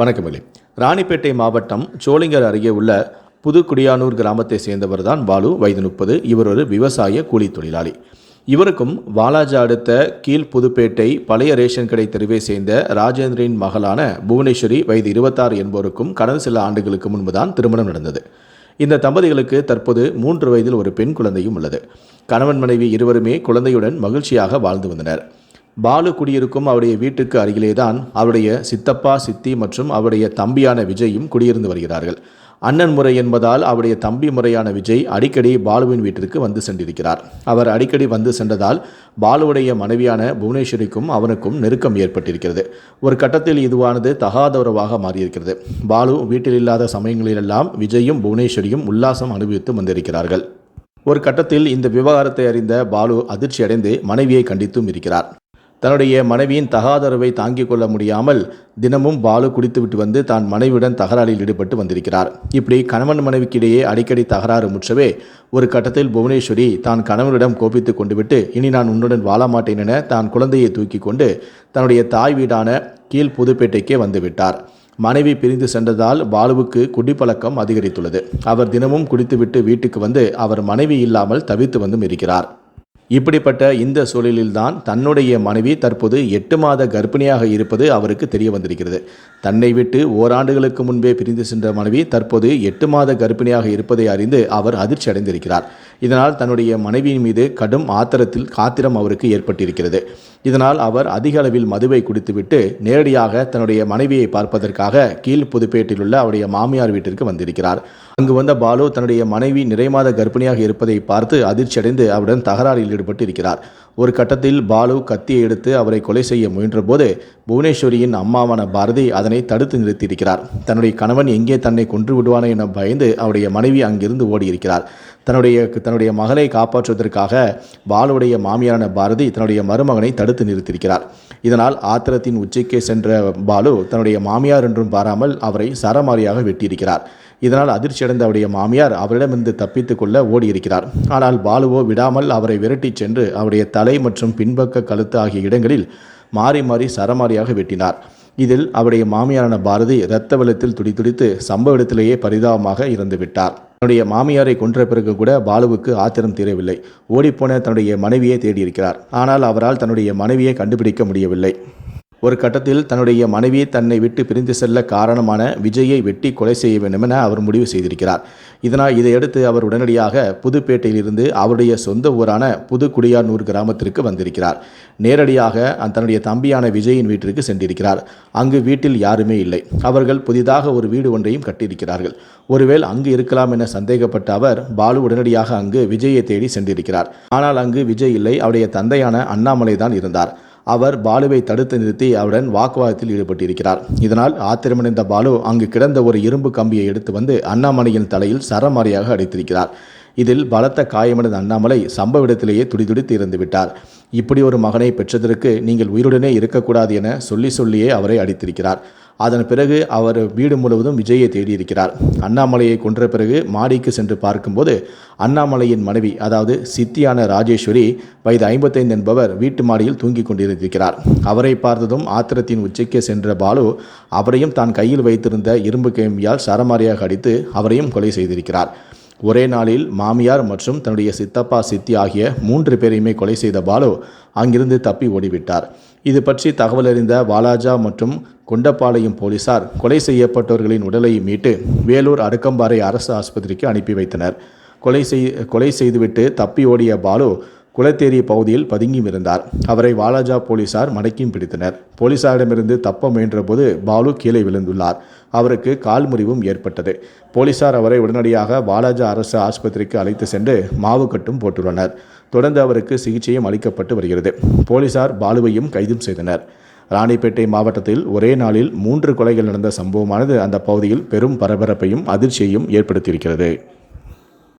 வணக்கமில்லை ராணிப்பேட்டை மாவட்டம் சோளிங்கர் அருகே உள்ள புதுக்குடியானூர் கிராமத்தை சேர்ந்தவர் தான் பாலு வயது முப்பது. இவர் ஒரு விவசாய கூலி தொழிலாளி. இவருக்கும் வாலாஜா அடுத்த கீழ் புதுப்பேட்டை பழைய ரேஷன் கடை தெருவை சேர்ந்த ராஜேந்திரின் மகளான புவனேஸ்வரி வயது இருபத்தாறு என்பவருக்கும் கடந்த சில ஆண்டுகளுக்கு முன்பு தான் திருமணம் நடந்தது. இந்த தம்பதிகளுக்கு தற்போது மூன்று வயதில் ஒரு பெண் குழந்தையும் உள்ளது. கணவன் மனைவி இருவருமே குழந்தையுடன் மகிழ்ச்சியாக வாழ்ந்து வந்தனர். பாலு குடியிருக்கும் அவருடைய வீட்டுக்கு அருகிலேதான் அவருடைய சித்தப்பா சித்தி மற்றும் அவருடைய தம்பியான விஜயும் குடியிருந்து வருகிறார்கள். அண்ணன் முறை என்பதால் அவருடைய தம்பி முறையான விஜய் அடிக்கடி பாலுவின் வீட்டிற்கு வந்து சென்றிருக்கிறார். அவர் அடிக்கடி வந்து சென்றதால் பாலுவுடைய மனைவியான புவனேஸ்வரிக்கும் அவனுக்கும் நெருக்கம் ஏற்பட்டிருக்கிறது. ஒரு கட்டத்தில் இதுவானது தகாத உறவாக மாறியிருக்கிறது. பாலு வீட்டில் இல்லாத சமயங்களிலெல்லாம் விஜயும் புவனேஸ்வரியும் உல்லாசம் அனுபவித்து வந்திருக்கிறார்கள். ஒரு கட்டத்தில் இந்த விவகாரத்தை அறிந்த பாலு அதிர்ச்சியடைந்து மனைவியை கண்டித்தும் இருக்கிறார். தன்னுடைய மனைவியின் தகாதரவை தாங்கிக் கொள்ள முடியாமல் தினமும் பாலு குடித்துவிட்டு வந்து தான் மனைவியுடன் தகராறில் ஈடுபட்டு வந்திருக்கிறார். இப்படி கணவன் மனைவிக்கிடையே அடிக்கடி தகராறு முற்றவே ஒரு கட்டத்தில் புவனேஸ்வரி தான் கணவனிடம் கோபித்து கொண்டுவிட்டு இனி நான் உன்னுடன் வாழ மாட்டேன் என தான் குழந்தையை தூக்கி கொண்டு தன்னுடைய தாய் வீடான கீழ் புதுப்பேட்டைக்கே வந்துவிட்டார். மனைவி பிரிந்து சென்றதால் பாலுவுக்கு குடிப்பழக்கம் அதிகரித்துள்ளது. அவர் தினமும் குடித்துவிட்டு வீட்டுக்கு வந்து அவர் மனைவி இல்லாமல் தவித்து வந்தும் இருக்கிறார். இப்படிப்பட்ட இந்த சூழலில்தான் தன்னுடைய மனைவி தற்போது எட்டு மாத கர்ப்பிணியாக இருப்பது அவருக்கு தெரிய வந்திருக்கிறது. தன்னை விட்டு ஓராண்டுகளுக்கு முன்பே பிரிந்து சென்ற மனைவி தற்போது எட்டு மாத கர்ப்பிணியாக இருப்பதை அறிந்து அவர் அதிர்ச்சி அடைந்திருக்கிறார் இதனால் தன்னுடைய மனைவியின் மீது கடும் ஆத்திரத்தில் காத்திரம் அவருக்கு ஏற்பட்டிருக்கிறது. இதனால் அவர் அதிக அளவில் மதுவை குடித்துவிட்டு நேரடியாக தன்னுடைய மனைவியை பார்ப்பதற்காக கீழ் புதுப்பேட்டில் உள்ள அவருடைய மாமியார் வீட்டிற்கு வந்திருக்கிறார். அங்கு வந்த பாலு தன்னுடைய மனைவி நிறைமாத கர்ப்பிணியாக இருப்பதை பார்த்து அதிர்ச்சியடைந்து அவருடன் தகராறில் ஈடுபட்டு இருக்கிறார் ஒரு கட்டத்தில் பாலு கத்தியை எடுத்து அவரை கொலை செய்ய முயன்றபோது புவனேஸ்வரியின் அம்மாவான பாரதி அதனை தடுத்து நிறுத்தியிருக்கிறார். தன்னுடைய கணவன் எங்கே தன்னை கொன்று விடுவானோ என பயந்து அவருடைய மனைவி அங்கிருந்து ஓடியிருக்கிறார். தன்னுடைய தன்னுடைய மகளை காப்பாற்றுவதற்காக பாலுடைய மாமியாரான பாரதி தன்னுடைய மருமகனை தடுத்து நிறுத்தியிருக்கிறார். இதனால் ஆத்திரத்தின் உச்சிக்கே சென்ற பாலு தன்னுடைய மாமியார் என்றும் பாராமல் அவரை சரமாரியாக வெட்டியிருக்கிறார். இதனால் அதிர்ச்சியடைந்த அவருடைய மாமியார் அவரிடமிருந்து தப்பித்துக் கொள்ள ஓடியிருக்கிறார். ஆனால் பாலுவோ விடாமல் அவரை விரட்டிச் சென்று அவருடைய தலை மற்றும் பின்பக்க கழுத்து ஆகிய இடங்களில் மாறி மாறி சரமாரியாக வெட்டினார். இதில் அவருடைய மாமியாரான பாரதி இரத்த வெள்ளத்தில் துடித்துடித்து சம்பவ இடத்திலேயே பரிதாபமாக இறந்துவிட்டார். தன்னுடைய மாமியாரை கொன்ற பிறகு கூட பாலுவுக்கு ஆத்திரம் தீரவில்லை. ஓடிப்போன தன்னுடைய மனைவியை தேடியிருக்கிறார். ஆனால் அவரால் தன்னுடைய மனைவியை கண்டுபிடிக்க முடியவில்லை. ஒரு கட்டத்தில் தன்னுடைய மனைவி தன்னை விட்டு பிரிந்து செல்ல காரணமான விஜயை வெட்டி கொலை செய்ய வேண்டும் என அவர் முடிவு செய்திருக்கிறார். இதனால் இதையடுத்து அவர் உடனடியாக புதுப்பேட்டையிலிருந்து அவருடைய சொந்த ஊரான புதுக்குடியானூர் கிராமத்திற்கு வந்திருக்கிறார். நேரடியாக தன்னுடைய தம்பியான விஜயின் வீட்டிற்கு சென்றிருக்கிறார். அங்கு வீட்டில் யாருமே இல்லை. அவர்கள் புதிதாக ஒரு வீடு ஒன்றையும் கட்டியிருக்கிறார்கள். ஒருவேள் அங்கு இருக்கலாம் என சந்தேகப்பட்ட அவர் பாலு உடனடியாக அங்கு விஜயை தேடி சென்றிருக்கிறார். ஆனால் அங்கு விஜய் இல்லை. அவருடைய தந்தையான அண்ணாமலை தான் இருந்தார். அவர் பாலுவை தடுத்து நிறுத்தி அவருடன் வாக்குவாதத்தில் ஈடுபட்டிருக்கிறார். இதனால் ஆத்திரமடைந்த பாலு அங்கு கிடந்த ஒரு இரும்பு கம்பியை எடுத்து வந்து அண்ணாமலையின் தலையில் சரமாரியாக அடித்திருக்கிறார். இதில் பலத்த காயமடைந்த அண்ணாமலை சம்பவ இடத்திலேயே துடிதுடித்து இறந்துவிட்டார் இப்படி ஒரு மகனை பெற்றதற்கு நீங்கள் உயிருடனே இருக்கக்கூடாது என சொல்லி சொல்லியே அவரை அடித்திருக்கிறார். அதன் பிறகு அவர் வீடு முழுவதும் விஜயை தேடியிருக்கிறார். அண்ணாமலையை கொன்ற பிறகு மாடிக்கு சென்று பார்க்கும்போது அண்ணாமலையின் மனைவி அதாவது சித்தியான ராஜேஸ்வரி வயது ஐம்பத்தைந்து என்பவர் வீட்டு மாடியில் தூங்கிக் கொண்டிருந்திருக்கிறார் அவரை பார்த்ததும் ஆத்திரத்தின் உச்சிக்கு சென்ற பாலு அவரையும் தான் கையில் வைத்திருந்த இரும்பு கேம்பியால் சரமாரியாக அடித்து அவரையும் கொலை செய்திருக்கிறார். ஒரே நாளில் மாமியார் மற்றும் தன்னுடைய சித்தப்பா சித்தி ஆகிய மூன்று பேரையுமே கொலை செய்த பாலு அங்கிருந்து தப்பி ஓடிவிட்டார். இது பற்றி தகவல் அறிந்த வாலாஜா மற்றும் கொண்டப்பாளையம் போலீசார் கொலை செய்யப்பட்டவர்களின் உடலை மீட்டு வேலூர் அடுக்கம்பாறை அரசு ஆஸ்பத்திரிக்கு அனுப்பி வைத்தனர். கொலை செய் கொலை செய்துவிட்டு தப்பி ஓடிய பாலு குளத்தேரி பகுதியில் பதுங்கியும் இருந்தார். அவரை வாலாஜா போலீசார் மடக்கியும் பிடித்தனர். போலீசாரிடமிருந்து தப்ப முயன்றபோது பாலு கீழே விழுந்துள்ளார். அவருக்கு கால் முறிவும் ஏற்பட்டது. போலீசார் அவரை உடனடியாக வாலாஜா அரசு ஆஸ்பத்திரிக்கு அழைத்து சென்று மாவு கட்டும் போட்டுள்ளனர். தொடர்ந்து அவருக்கு சிகிச்சையும் அளிக்கப்பட்டு வருகிறது. போலீசார் பாலுவையும் கைதும் செய்தனர். ராணிப்பேட்டை மாவட்டத்தில் ஒரே நாளில் மூன்று கொலைகள் நடந்த சம்பவமானது அந்த பகுதியில் பெரும் பரபரப்பையும் அதிர்ச்சியையும் ஏற்படுத்தியிருக்கிறது.